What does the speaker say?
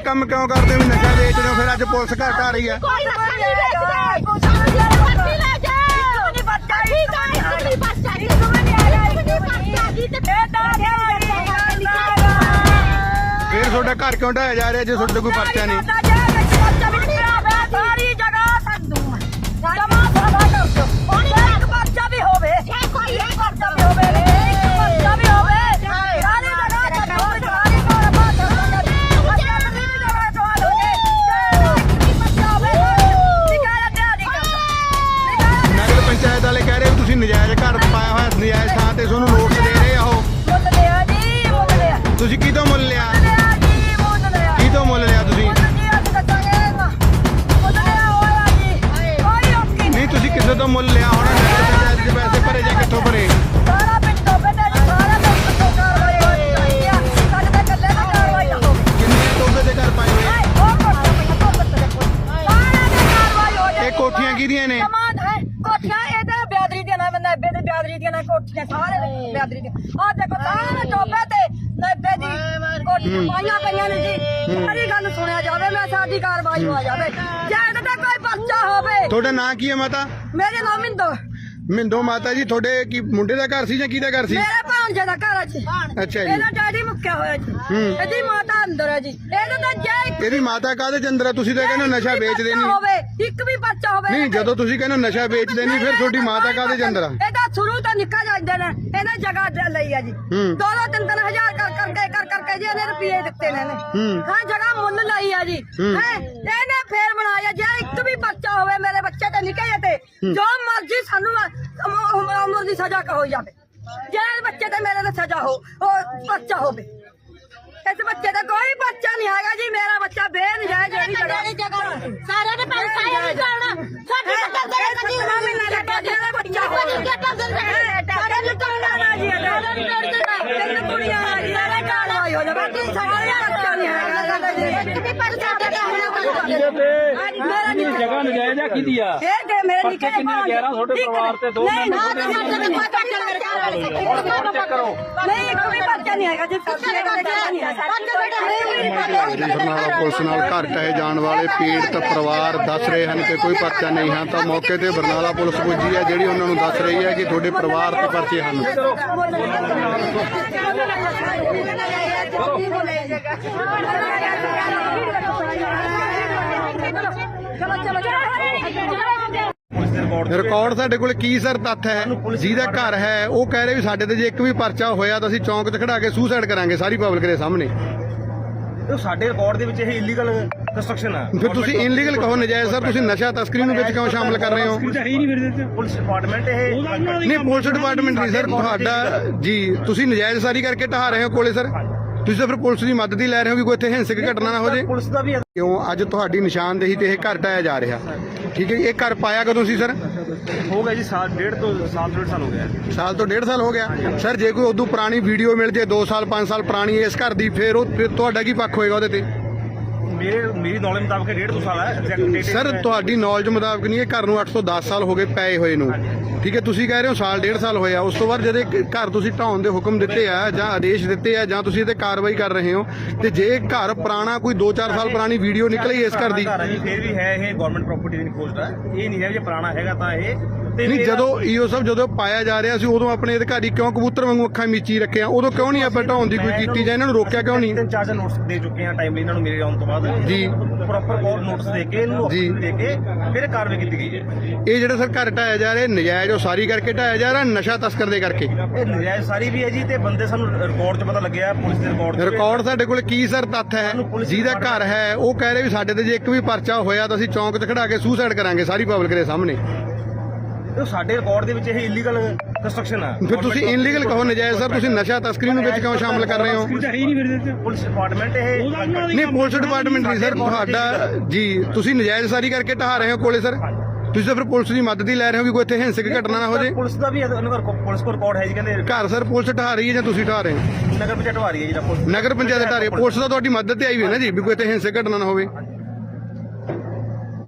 ਕੰਮ ਕਿਉਂ ਕਰਦੇ ਹੋ? ਵੀ ਨਸ਼ਾ ਵੇਚਦੇ ਹੋ? ਫਿਰ ਅੱਜ ਪੁਲਿਸ ਘਰ ਢਾ ਰਹੀ ਹੈ। ਕੋਈ ਨਸ਼ਾ ਨਹੀਂ ਵੇਚਦਾ। ਪਰਚੀ ਲੈ ਜਾ ਨਹੀਂ ਬੱਚਾ ਹੀ ਨਹੀਂ ਬੱਚਾ ਹੀ ਕੋਈ ਨਹੀਂ ਆਇਆ ਨਹੀਂ ਬੱਚਾ ਜੀ ਤੇ ਬੇਟਾ ਫਿਰ ਤੁਹਾਡਾ ਘਰ ਕਿਉਂ ਢਾਇਆ ਜਾ ਰਿਹਾ ਜੇ ਤੁਹਾਡੇ ਕੋਈ ਪਰਚਾ ਨਹੀਂ? ਨਜਾਇਜ਼ ਘਰ ਪਾਇਆ ਹੋਇਆ ਨਜਾਇਜ਼ ਥਾਂ ਤੇ ਤੁਹਾਨੂੰ ਨੋਟਿਸ ਦੇ ਰਹੇ ਆ ਉਹ। ਮੁੱਲ ਲਿਆ ਜੀ ਮੁੱਲ ਲਿਆ ਤੁਸੀਂ ਕਿਹਤੋਂ ਮੁੱਲ ਲਿਆ? ਲਿਆ ਜੀ ਮੁੱਲ ਲਿਆ ਮੁੱਲ ਲਿਆ ਤੁਸੀਂ? ਮੁੱਲ ਜੀ ਲਿਆ ਹੋਇਆ ਜੀ। ਕੋਈ ਔਕੀ ਨਹੀਂ ਤੁਸੀਂ ਕਿਸੇ ਤੋਂ ਮੁੱਲ ਲਿਆ ਹੋਣਾ? ਦੇ ਪੈਸੇ ਭਰੇ ਜਾਂ ਕਿੱਥੋਂ ਭਰੇ? ਸਾਰਾ ਪਿੰਡ ਤੋਂ ਬੇਟਾ ਜੀ ਸਾਰਾ ਪਿੰਡ ਤੋਂ ਕਾਰਵਾਈ ਹੋਣੀ ਚਾਹੀਦੀ ਆ। ਸਾਡੇ ਤੇ ਇਕੱਲੇ ਨਾ ਕਾਰਵਾਈ ਨਾ ਹੋਵੇ। ਕਿੰਨੇ ਟੋਬੇ ਦੇ ਘਰ ਪਾਏ ਹੋਏ? ਆ? ਹਾਏ ਉਹ ਕੋਠਾ ਪਈਆ ਤੋਂ ਬੱਤੇ ਦੇ। ਕੋਲ ਸਾਰਾ ਦੇ ਕਾਰਵਾਈ ਹੋ ਜਾਏ ਇਹ ਕੋਠੀਆਂ ਕਿਹਦੀਆਂ ਨੇ? ਕਮਾਂਡ ਹੈ ਕੋਠੀਆਂ ਇਹਦੇ ਬਿਆਦਰੀ ਦੀਆਂ ਨਾ ਬੰਦਾ ਇਹਦੇ ਬਿਆਦਰੀ ਦੀਆਂ ਨਾ ਕੋਠੀਆਂ ਸਾਰੇ ਬਿਆਦਰੀ ਦੀਆਂ। ਆ ਦੇਖੋ ਸਾਰੇ ਟੋਬੇ ਤੇ ਨੱਬੇ ਦੀ ਕੋਠੀਆਂ ਪਾਈਆਂ ਪਈਆਂ ਨੇ ਜੀ। ਸਾਰੀ ਗੱਲ ਸੁਣਿਆ ਜਾਵੇ ਮੈਂ ਸਾਡੀ ਕਾਰਵਾਈ ਹੋ ਜਾਵੇ। ਜੇ ਇਹਦੇ ਤੇ ਕੋਈ ਪਰਚਾ ਹੋਵੇ। ਤੁਹਾਡਾ ਨਾਂ ਕੀ ਹੈ ਮਾਤਾ? ਮੇਰੇ ਨਾਮ ਮਿੰਦੋ। ਮਿੰਦੋ ਮਾਤਾ ਜੀ ਤੁਹਾਡੇ ਕੀ ਮੁੰਡੇ ਦਾ ਘਰ ਸੀ ਜਾਂ ਕਿਹਦਾ ਘਰ ਸੀ? ਮੇਰੇ ਭਾਂਜੇ ਦਾ ਘਰ ਹੈ ਜੀ ਅੱਛਾ ਜੀ। ਇਹਦਾ ਡੈਡੀ ਮੁੱਕਿਆ ਹੋਇਆ ਜੀ ਹੂੰ। ਇਹਦੀ ਮਾਤਾ ਅੰਦਰ ਹੈ ਜੀ। ਇਹਦੇ ਤਾਂ ਜੇ ਇੱਕ ਇਹਦੀ ਮਾਤਾ ਕਾਹਦੇ ਚ ਅੰਦਰ ਆ? ਤੁਸੀਂ ਤਾਂ ਕਹਿੰਦੇ ਹੋ ਨਸ਼ਾ ਵੇਚਦੇ ਬੱਚਾ ਨਹੀਂ। ਹੋਵੇ ਇੱਕ ਵੀ ਬੱਚਾ ਹੋਵੇ ਨਹੀਂ ਜਦੋਂ ਤੁਸੀਂ ਕਹਿੰਦੇ ਹੋ ਨਸ਼ਾ ਵੇਚਦੇ ਨਹੀਂ ਫਿਰ ਤੁਹਾਡੀ ਮਾਤਾ ਕਾਹਦੇ ਚ ਅੰਦਰ ਆ? ਇਹਦਾ ਸ਼ੁਰੂ ਤੋਂ ਨਿੱਕਾ ਜਾਂਦੇ ਨੇ ਇਹਨੇ ਜਗ੍ਹਾ ਦੇ ਲਈ ਆ ਜੀ। ਹੂੰ। ਦੋ ਦੋ ਤਿੰਨ ਤਿੰਨ ਹਜ਼ਾਰ ਕਰ ਕਰਕੇ ਕਰ ਕਰਕੇ ਜੀ ਇਹਨੇ ਰੁਪਏ ਦਿੱਤੇ ਨੇ ਇਹਨੇ। ਹੂੰ। ਹਾਂ ਜਗ੍ਹਾ ਮੁੱਲ ਲਈ ਆ ਜੀ। ਹੂੰ। ਹੈ ਇਹਨੇ ਫੇਰ ਬਣਾਇਆ ਜੇ ਇੱਕ ਵੀ ਬੱਚਾ ਹੋਵੇ ਮੇਰੇ ਬੱਚੇ ਤੇ ਨਿੱਕੇ ਜਿਹੇ ਤੇ ਜੋ ਮਰਜ਼ੀ ਸਾਨੂੰ ਉਮ- ਉਮਰ ਦੀ ਸਜ਼ਾ ਕਹੋ ਜਾਵੇ ਜੇ ਬੱਚੇ ਤੇ ਮੇਰੇ ਤੇ ਸਜ਼ਾ ਹੋ ਉਹ ਬੱਚਾ ਹੋਵੇ। ਇਸ ਬੱਚੇ ਦਾ ਕੋਈ ਬੱਚਾ ਨਹੀਂ ਹੈਗਾ ਜੀ ਮੇਰਾ ਬੱਚਾ ਬੇਨਜਾਇਜ਼ ਜਿਹੜੀ ਜਗ੍ਹਾ ਸਾਰਿਆਂ ਨੇ ਪੈਸਾ ਹੀ ਨਹੀਂ ਕਰਨਾ ਸਾਡੇ ਤਾਂ ਕਰਦੇ ਕਦੀ ਨਾ ਮਿਲਣਾ ਲੱਗਾ ਜਿਹੜਾ ਬੱਚਾ ਹੋਵੇ। ਸਾਰੇ ਲੁਟਾਉਣਾ ਨਾ ਜੀ ਤਿੰਨ ਕੁੜੀਆਂ ਆ ਜੀ ਸਾਰੇ ਕਾਰਵਾਈ ਹੋ। ਜਾਵੇ ਸਾਰੇ ਬੱਚਾ ਨਹੀਂ ਹੈਗਾ। ਸਾਡਾ ਜੀ ਇੱਕ ਵੀ ਪਰਚਾ ਦੇ ਨਹੀਂ ਜਗ੍ਹਾ ਨਜਾਇਜ਼ ਆ ਕਿਹਦੀ ਆ ਇਹ ਦੇ ਮੇਰੇ ਨਿੱਕੇ ਕਿੰਨੇ ਗਿਆ ਨਾ ਤੁਹਾਡੇ ਪਰਿਵਾਰ ਤੇ ਦੋ ਨਹੀਂ ਨਾ ਤੇ ਕੋਈ ਮੇਰੇ ਘਰ ਚੈੱਕ ਕਰੋ ਨਹੀਂ ਵੀ ਬੱਚਾ ਨਹੀਂ ਹੈਗਾ ਜੀ ਬੱਚਾ ਨਹੀਂ ਹੈਗਾ ਬਰਨਾਲਾ ਪੁਲਿਸ ਨਾਲ ਘਰ ਟਹਿ ਜਾਣ ਵਾਲੇ ਪੀੜਤ ਪਰਿਵਾਰ ਦੱਸ ਰਹੇ ਹਨ ਕਿ ਕੋਈ ਪਰਚਾ ਨਹੀਂ ਹੈ ਤਾਂ ਮੌਕੇ ਤੇ ਬਰਨਾਲਾ ਪੁਲਿਸ ਪੁੱਜੀ ਹੈ ਜਿਹੜੀ ਉਹਨਾਂ ਨੂੰ ਦੱਸ ਰਹੀ ਹੈ ਕਿ ਤੁਹਾਡੇ ਪਰਿਵਾਰ ਤੇ ਪਰਚੇ ਹਨ ਚਲੋ ਚਲੋ ਚਲੋ ਰਿਕਾਰਡ ਸਾਡੇ ਕੋਲ ਕੀ ਸਰ ਤੱਥ ਹੈ? ਜਿਹਦਾ ਘਰ ਹੈ ਉਹ ਕਹਿ ਰਹੇ ਵੀ ਸਾਡੇ ਤੇ ਜੇ ਇੱਕ ਵੀ ਪਰਚਾ ਹੋਇਆ ਤਾਂ ਅਸੀਂ ਚੌਂਕ 'ਚ ਖੜਾ ਕੇ ਸੁਸਾਈਡ ਕਰਾਂਗੇ ਸਾਰੀ ਪਬਲਿਕ ਦੇ ਸਾਹਮਣੇ। ਇਹ ਸਾਡੇ ਰਿਕਾਰਡ ਦੇ ਵਿੱਚ ਇਹ ਇਲੀਗਲ ਕੰਸਟਰਕਸ਼ਨ ਆ। ਫਿਰ ਤੁਸੀਂ ਇਨਲੀਗਲ ਕਹੋ ਨਜਾਇਜ਼ ਸਰ ਤੁਸੀਂ ਨਸ਼ਾ ਤਸਕਰੀ ਨੂੰ ਵਿੱਚ ਕਿਉਂ ਸ਼ਾਮਲ ਕਰ ਰਹੇ ਹੋ? ਪੁਲਿਸ ਡਿਪਾਰਟਮੈਂਟ ਇਹ ਨਹੀਂ ਪੁਲਿਸ ਡਿਪਾਰਟਮੈਂਟ ਨਹੀਂ ਸਰ ਤੁਹਾਡਾ ਜੀ ਤੁਸੀਂ ਨਜਾਇਜ਼ ਸਾਰੀ ਕਰਕੇ ਢਹਾ ਰਹੇ ਹੋ ਕੋਲੇ ਸਰ? ਤੁਸੀਂ ਤਾਂ ਫਿਰ ਪੁਲਿਸ ਦੀ ਮਦਦ ਹੀ ਲੈ ਰਹੇ ਹੋ ਕਿ ਕੋਈ ਇੱਥੇ ਹਿੰਸਕ ਘਟਨਾ ਨਾ ਹੋ ਜੇ। ਪੁਲਿਸ ਦਾ ਵੀ ਕਿਉਂ? ਅੱਜ ਤੁਹਾਡੀ ਨਿਸ਼ਾਨਦੇਹੀ ਤੇ ਇਹ ਘਰ ਢਾਇਆ ਜਾ ਰਿਹਾ। ਠੀਕ ਹੈ ਜੀ, ਇਹ ਘਰ ਪਾਇਆ ਕਦੋਂ ਸੀ ਸਰ? ਹੋ ਗਿਆ ਜੀ ਸਾਲ ਡੇਢ ਤੋਂ ਸਾਲ ਡੇਢ ਸਾਲ ਹੋ ਗਿਆ। ਸਾਲ ਤੋਂ ਡੇਢ ਸਾਲ ਹੋ ਗਿਆ। ਸਰ ਜੇ ਕੋਈ ਉਦੋਂ ਪੁਰਾਣੀ ਵੀਡੀਓ ਮਿਲ ਜੇ 2 ਸਾਲ 5 ਸਾਲ ਪੁਰਾਣੀ ਇਸ ਘਰ ਦੀ ਫਿਰ ਉਹ ਫਿਰ ਤੁਹਾਡਾ ਕੀ ਪੱਖ ਹੋਏਗਾ ਉਹਦੇ ਤੇ? ਮੇਰੇ ਮੇਰੀ ਨੌਲੇਜ ਮੁਤਾਬਕ ਇਹ ਡੇਢ ਤੋਂ ਸਾਲ ਹੈ। ਐਗਜ਼ੈਕਟ ਡੇਟ ਸਰ ਤੁਹਾਡੀ ਨੌਲੇਜ ਮੁਤਾਬਕ ਨਹੀਂ ਇਹ ਘਰ ਨੂੰ 810 ਸਾਲ ਹੋ ਗਏ ਪਏ ਹੋਏ ਨੂੰ। ਠੀਕ ਹੈ, ਤੁਸੀਂ ਕਹਿ ਰਹੇ ਹੋ ਸਾਲ, ਡੇਢ ਸਾਲ ਹੋਇਆ। ਉਸ ਤੋਂ ਬਾਅਦ ਜਦੋਂ ਘਰ ਤੁਸੀਂ ਢਾਉਣ ਦੇ ਹੁਕਮ ਦਿੱਤੇ ਆ ਜਾਂ ਆਦੇਸ਼ ਦਿੱਤੇ ਆ ਜਾਂ ਤੁਸੀਂ ਇਹਤੇ ਕਾਰਵਾਈ ਕਰ ਰਹੇ ਹੋ, ਤੇ ਜੇ ਘਰ ਪੁਰਾਣਾ ਕੋਈ 2-4 ਸਾਲ ਪੁਰਾਣੀ ਵੀਡੀਓ ਨਿਕਲੀ ਇਸ ਘਰ ਦੀ ਫਿਰ ਵੀ ਹੈ ਇਹ ਗਵਰਨਮੈਂਟ ਪ੍ਰਾਪਰਟੀ ਦੀ ਖੋਜ ਹੈ ਇਹ ਨਹੀਂ ਹੈ ਜੇ ਪੁਰਾਣਾ ਹੈਗਾ ਤਾਂ ਇਹ ਨਹੀਂ ਜਦੋਂ ਈਓ ਸਭ ਜਦੋਂ ਪਾਇਆ ਜਾ ਰਿਹਾ ਸੀ ਉਦੋਂ ਆਪਣੇ ਅਧਿਕਾਰੀ ਕਿਉਂ ਕਬੂਤਰ ਵਾਂਗੂ ਅੱਖਾਂ ਮੀਚੀ ਰੱਖਿਆ? ਉਦੋਂ ਕਿਉਂ ਨਹੀਂ ਆਪਾਂ ਢਾਉਣ ਦੀ ਕੋਈ ਕੀਤੀ ਜਾਂ ਇਹਨਾਂ ਨੂੰ ਰੋਕਿਆ ਕਿਉਂ ਨਹੀਂ? ਤਿੰਨ ਚਾਰ ਚਾਰ ਨੋਟਿਸ ਦੇ ਚੁੱਕੇ ਆ ਟਾਈਮਲੀ ਇਹਨਾਂ ਨੂੰ ਮੇਰੇ ਆਉਣ ਤੋਂ ਬਾਅਦ। ਜੀ। ਪ੍ਰੋਪਰ ਕੋਡ ਨੋਟਿਸ ਦੇ ਕੇ ਇਹਨੂੰ ਜੀ। ਦੇ ਕੇ ਫਿਰ ਇਹ ਕਾਰਵਾਈ ਕੀਤੀ ਗਈ ਹੈ। ਇਹ ਜਿਹੜਾ ਸਰ ਘਰ ਢਾਇਆ ਜਾ ਰਿਹਾ ਨਜਾਇਜ਼ ਉਹ ਸਾਰੀ ਕਰਕੇ ਢਾਇਆ ਜਾ ਰਿਹਾ ਨਸ਼ਾ ਤਸਕਰ ਦੇ ਕਰਕੇ? ਇਹ ਨਜਾਇਜ਼ ਸਾਰੀ ਵੀ ਹੈ ਜੀ ਤੇ ਬੰਦੇ ਸਾਨੂੰ ਰਿਕਾਰਡ 'ਚ ਪਤਾ ਲੱਗਿਆ ਪੁਲਿਸ ਦੇ ਰਿਕਾਰਡ 'ਚ। ਰਿਕਾਰਡ ਸਾਡੇ ਕੋਲ ਕੀ ਸਰ ਤੱਥ ਹੈ? ਜਿਹਦਾ ਘਰ ਹੈ ਉਹ ਕਹਿ ਰਹੇ ਵੀ ਸਾਡੇ ਤੇ ਜੇ ਇੱਕ ਵੀ ਪਰਚਾ ਹੋਇਆ ਤਾਂ ਅਸੀਂ ਚੌਂਕ 'ਚ ਖੜਾ ਕੇ ਸੁਸਾਈਡ ਕਰਾਂਗੇ ਸਾਰੀ ਪਬਲਿਕ ਦੇ ਸਾਹਮਣੇ। ਇਹ ਸਾਡੇ ਰਿਕਾਰਡ ਦੇ ਵਿੱਚ ਇਹ ਇਲੀਗਲ ਕੰਸਟਰਕਸ਼ਨ ਆ। ਫਿਰ ਤੁਸੀਂ ਇਨਲੀਗਲ ਕਹੋ ਨਜਾਇਜ਼ ਸਰ ਤੁਸੀਂ ਨਸ਼ਾ ਤਸਕਰੀ ਨੂੰ ਵਿੱਚ ਕਿਉਂ ਸ਼ਾਮਲ ਕਰ ਰਹੇ ਹੋ? ਪੁਲਿਸ ਡਿਪਾਰਟਮੈਂਟ ਇਹ ਨਹੀਂ ਪੁਲਿਸ ਡਿਪਾਰਟਮੈਂਟ ਨਹੀਂ ਸਰ ਤੁਹਾਡਾ ਜੀ ਤੁਸੀਂ ਨਜਾਇਜ਼ ਸਾਰੀ ਕਰਕੇ ਢਹਾ ਰਹੇ ਹੋ ਕੋਲੇ ਸਰ? ਤੁਸੀਂ ਤਾਂ ਫਿਰ ਪੁਲਿਸ ਦੀ ਮਦਦ ਹੀ ਲੈ ਰਹੇ ਹੋ ਕਿ ਕੋਈ ਇੱਥੇ ਹਿੰਸਕ ਘਟਨਾ ਨਾ ਹੋ ਜੇ? ਪੁਲਿਸ ਦਾ ਵੀ ਉਹਨਾਂ ਦਾ ਪੁਲਿਸ ਕੋਲ ਰਿਕਾਰਡ ਹੈ ਜੀ ਕਹਿੰਦੇ ਘਰ ਸਰ ਪੁਲਿਸ ਢਹਾ ਰਹੀ ਹੈ ਜਾਂ ਤੁਸੀਂ ਢਹਾ ਰਹੇ ਹੋ? ਨਗਰ ਪੰਚਾਇਤ ਵਾਰੀ ਹੈ ਜਿਹੜਾ ਪੁਲਿਸ ਨਗਰ ਪੰਚਾਇਤ ਢਾ ਰਹੀ ਹੈ। ਪੁਲਿਸ ਤਾਂ ਤੁਹਾਡੀ ਮਦਦ ਤੇ ਆਈ ਹੋਈ ਹੈ ਨਾ ਜੀ ਵੀ ਕੋਈ ਇੱਥੇ ਹਿੰਸਕ ਘਟਨਾ ਨਾ ਹੋਵੇ।